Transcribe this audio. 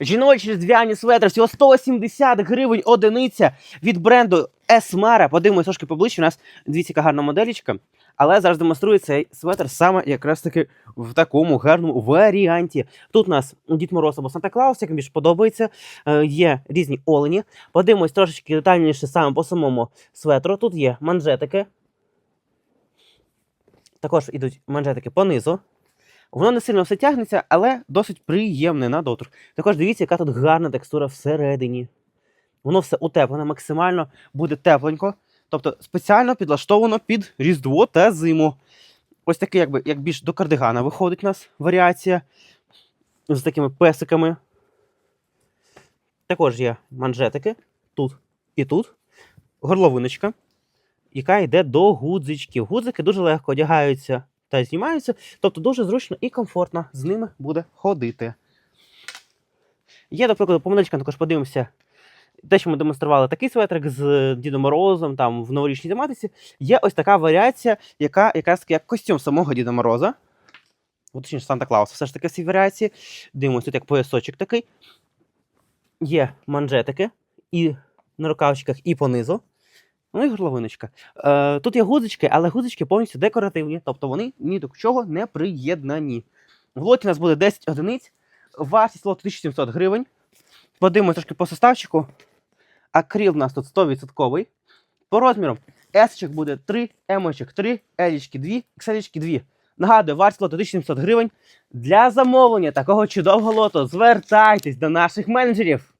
Жіночі різдвяні светри, всього 170 гривень одиниця від бренду Esmara. Подивимось трошки поближче. У нас дивіться, яка гарна моделічка. Але зараз демонструю цей светр саме якраз таки в такому гарному варіанті. Тут у нас Дід Мороз або Санта Клаус, як більше подобається. Е, є різні олені. Подивимось трошечки детальніше саме по самому светру. Тут є манжетики. Також ідуть манжетики понизу. Воно не сильно все тягнеться, але досить приємне на доторк. Також дивіться, яка тут гарна текстура всередині. Воно все утеплене, максимально буде тепленько. Тобто спеціально підлаштовано під Різдво та зиму. Ось такий, якби, як більш до кардигана виходить у нас варіація з такими песиками. Також є манжетики тут і тут. Горловиночка, яка йде до гудзичків. Гудзики дуже легко одягаються та знімаються. Тобто дуже зручно і комфортно з ними буде ходити. Є, до прикладу, по також подивимося. Те, що ми демонстрували такий светрик з Дідом Морозом там в новорічній тематиці, є ось така варіація, яка якраз як костюм самого Діда Мороза. От, Точніше, Санта Клауса, все ж таки в цій варіації. Дивимося, тут як поясочок такий. Є манжетики і на рукавчиках, і понизу. Ну і горловиночка. Е, тут є гудзички, але гудзички повністю декоративні, тобто вони ні до чого не приєднані. В лоті у нас буде 10 одиниць, вартість лоту 1700 гривень. Подивимося трошки по составчику. Акрил у нас тут 100%. По розмірам S буде 3, M 3, L 2, XL 2. Нагадую, вартість лоту 1700 гривень. Для замовлення такого чудового лоту звертайтесь до наших менеджерів.